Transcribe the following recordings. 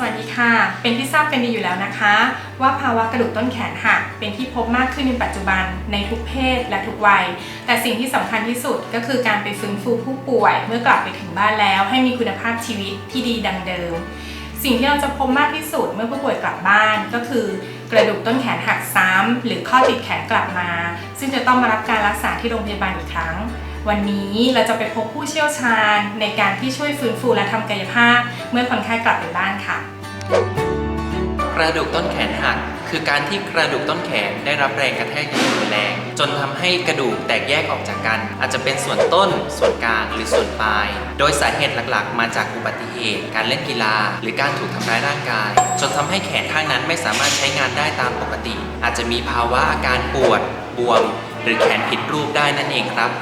สวัสดีค่ะ เป็นที่ทราบกันดีอยู่แล้วนะคะ ว่าภาวะกระดูกต้นแขนหักเป็นที่พบมากขึ้นในปัจจุบันในทุกเพศและทุกวัย แต่สิ่งที่สำคัญที่สุดก็คือการไปฟื้นฟูผู้ป่วย เมื่อกลับไปถึงบ้านแล้ว ให้มีคุณภาพชีวิตที่ดีดังเดิม สิ่งที่เราจะพบมากที่สุดเมื่อผู้ป่วยกลับบ้านก็คือกระดูกต้นแขนหักซ้ำหรือข้อติดแขนกลับมา ซึ่งจะต้องมารับการรักษาที่โรงพยาบาลอีกครั้ง วันนี้เราจะไปพบผู้เชี่ยวชาญในการที่ช่วยฟื้นฟูและทำกายภาพ เมื่อคนไข้กลับไปบ้านค่ะ กระดูกต้นแขนหักคือการที่กระดูกต้นแขนได้รับแรงกระแทกอย่างรุนแรง จนทำให้กระดูกแตกแยกออกจากกัน อาจจะเป็นส่วนต้น ส่วนกลางหรือส่วนปลาย โดยสาเหตุหลักๆ มาจากอุบัติเหตุ การเล่นกีฬา หรือการถูกทำร้ายร่างกาย จนทำให้แขนข้างนั้นไม่สามารถใช้งานได้ตามปกติ อาจจะมีภาวะอาการปวด บวม หรือแขนผิดรูปได้นั่นเองครับ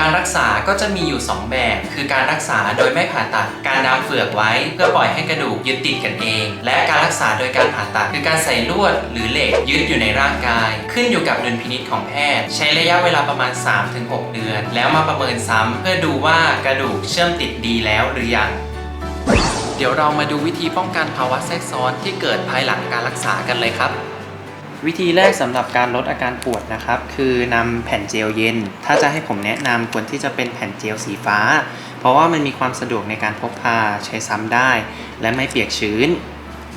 การรักษาก็จะมีอยู่ 2 แบบ คือการรักษาโดยไม่ผ่าตัด การดามเฟือกไว้ เพื่อปล่อยให้กระดูกยึดติดกันเอง และการรักษาโดยการผ่าตัด คือการใส่ลวดหรือเหล็กยึดอยู่ในร่างกาย ขึ้นอยู่กับดุลพินิจของแพทย์ ใช้ระยะเวลาประมาณ 3-6 เดือน แล้วมาประเมินซ้ำเพื่อดูว่ากระดูกเชื่อมติดดีแล้วหรือยังเดี๋ยวเรามาดูวิธีป้องกันภาวะแทรกซ้อนที่เกิดภายหลังการรักษากันเลยครับ วิธีแรกสำหรับการลดอาการปวดนะครับ คือนำแผ่นเจลเย็น ถ้าจะให้ผมแนะนำควรที่จะเป็นแผ่นเจลสีฟ้า เพราะว่ามันมีความสะดวกในการพกพาใช้ซ้ำได้ และไม่เปียกชื้น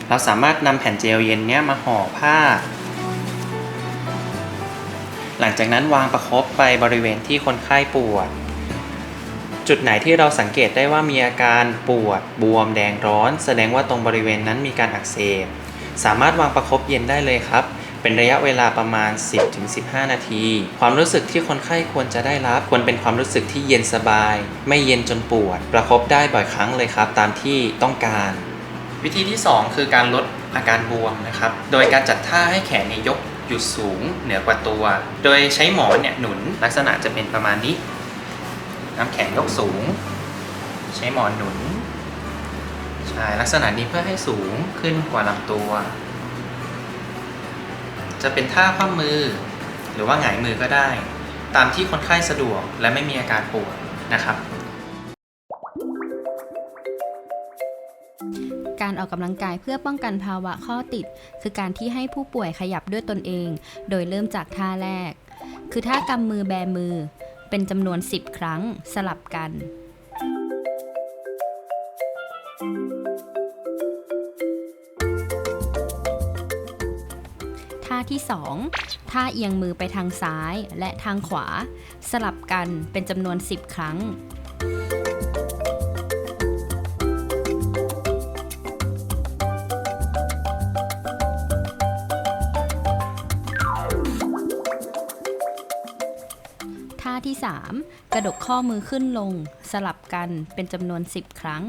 เราสามารถนำแผ่นเจลเย็นเนี้ยมาห่อผ้า หลังจากนั้นวางประคบไปบริเวณที่คนไข้ปวด จุดไหนที่เราสังเกตได้ว่ามีอาการปวด บวมแดงร้อน แสดงว่าตรงบริเวณนั้นมีการอักเสบสามารถวางประคบเย็นได้เลยครับ เป็นระยะเวลาประมาณ 10-15 นาที ความรู้สึกที่คนไข้ควรจะได้รับควรเป็นความรู้สึกที่เย็นสบาย ไม่เย็นจนปวด ประคบได้บ่อยครั้งเลยครับ ตามที่ต้องการ วิธีที่ 2 คือการลดอาการบวมนะครับ โดยการจัดท่าให้แขนเนยยกอยู่สูงเหนือกว่าตัว โดยใช้หมอนเนี่ยหนุนลักษณะจะเป็นประมาณนี้น้ำแขนยกสูง ใช้หมอนหนุนใช่ลักษณะนี้เพื่อให้สูงขึ้นกว่าลำตัว จะเป็นท่าคว่ำมือ หรือว่าหงายมือก็ได้ ตามที่คนไข้สะดวกและไม่มีอาการปวดนะครับ การออกกำลังกายเพื่อป้องกันภาวะข้อติด คือการที่ให้ผู้ป่วยขยับด้วยตนเอง โดยเริ่มจากท่าแรก คือท่ากำมือแบมือ เป็นจำนวน 10 ครั้งสลับกัน ท่าที่ 2 ท่าเอียงมือไปทางซ้ายและทางขวา สลับกันเป็นจำนวน 10 ครั้ง ท่าที่ 3 กระดกข้อมือขึ้นลง สลับกันเป็นจำนวน 10 ครั้ง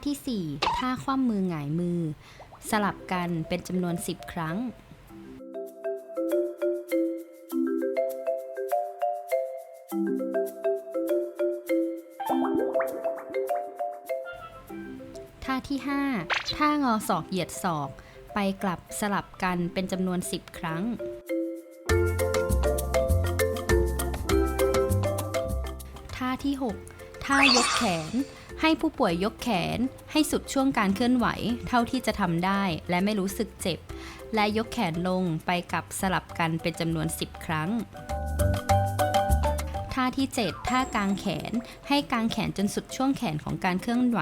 ท่าที่ 4 ท่าคว่ำมือหงายมือ สลับกันเป็นจำนวน 10 ครั้ง ท่าที่ 5 ท่างอศอกเหยียดศอก ไปกลับสลับกันเป็นจำนวน 10 ครั้งท่าที่ 6 ท่ายกแขน ให้ผู้ป่วยยกแขน ให้สุดช่วงการเคลื่อนไหว เท่าที่จะทำได้และไม่รู้สึกเจ็บ และยกแขนลงไปกับสลับกันเป็นจำนวน 10 ครั้งท่าที่ 7 ท่ากางแขน ให้กางแขนจนสุดช่วงแขนของการเคลื่อนไหว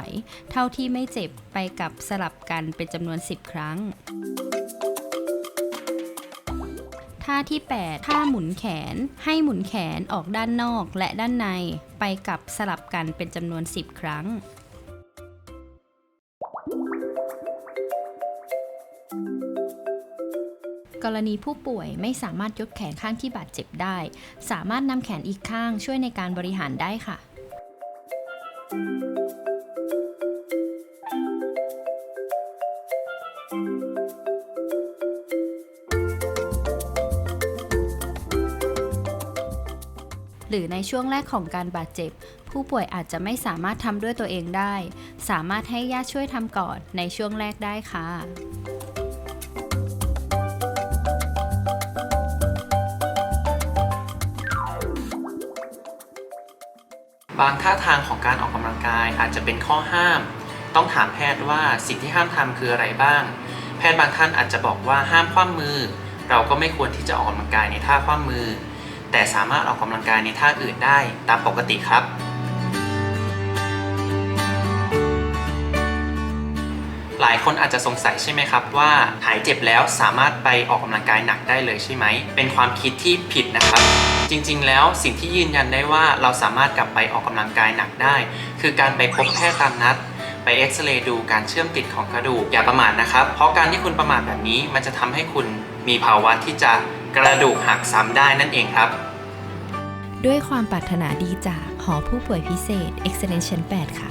เท่าที่ไม่เจ็บไปกับสลับกันเป็นจำนวน 10 ครั้ง ท่าที่ 8 ท่าหมุนแขน ให้หมุนแขนออกด้านนอกและด้านใน ไปกับสลับกันเป็นจำนวน 10 ครั้ง กรณีผู้ป่วยไม่สามารถยกแขนข้างที่บาดเจ็บได้ สามารถนำแขนอีกข้างช่วยในการบริหารได้ค่ะ หรือในช่วงแรกของการบาดเจ็บ ผู้ป่วยอาจจะไม่สามารถทำด้วยตัวเองได้ สามารถให้ญาติช่วยทำก่อนในช่วงแรกได้ค่ะบางท่าทางของการออกกำลังกายอาจจะเป็นข้อห้าม ต้องถามแพทย์ว่าสิ่งที่ห้ามทำคืออะไรบ้าง แพทย์บางท่านอาจจะบอกว่าห้ามคว่ำมือ เราก็ไม่ควรที่จะออกกำลังกายในท่าคว่ำมือ แต่สามารถออกกำลังกายในท่าอื่นได้ตามปกติครับ หลายคนอาจจะสงสัยใช่ไหมครับว่าหายเจ็บแล้วสามารถไปออกกำลังกายหนักได้เลยใช่ไหม เป็นความคิดที่ผิดนะครับ จริงๆ แล้วสิ่งที่ยืนยันได้ว่าเราสามารถกลับไปออกกำลังกายหนักได้ คือการไปพบแพทย์ตามนัดไปเอ็กซเรย์ดูการเชื่อมติดของกระดูกอย่าประมาทนะครับ เพราะการที่คุณประมาทแบบนี้มันจะทำให้คุณมีภาวะที่จะ กระดูกหักซ้ำได้นั่นเองครับ ด้วยความปรารถนาดีจากหอผู้ป่วยพิเศษ Excellence ชั้น8ค่ะ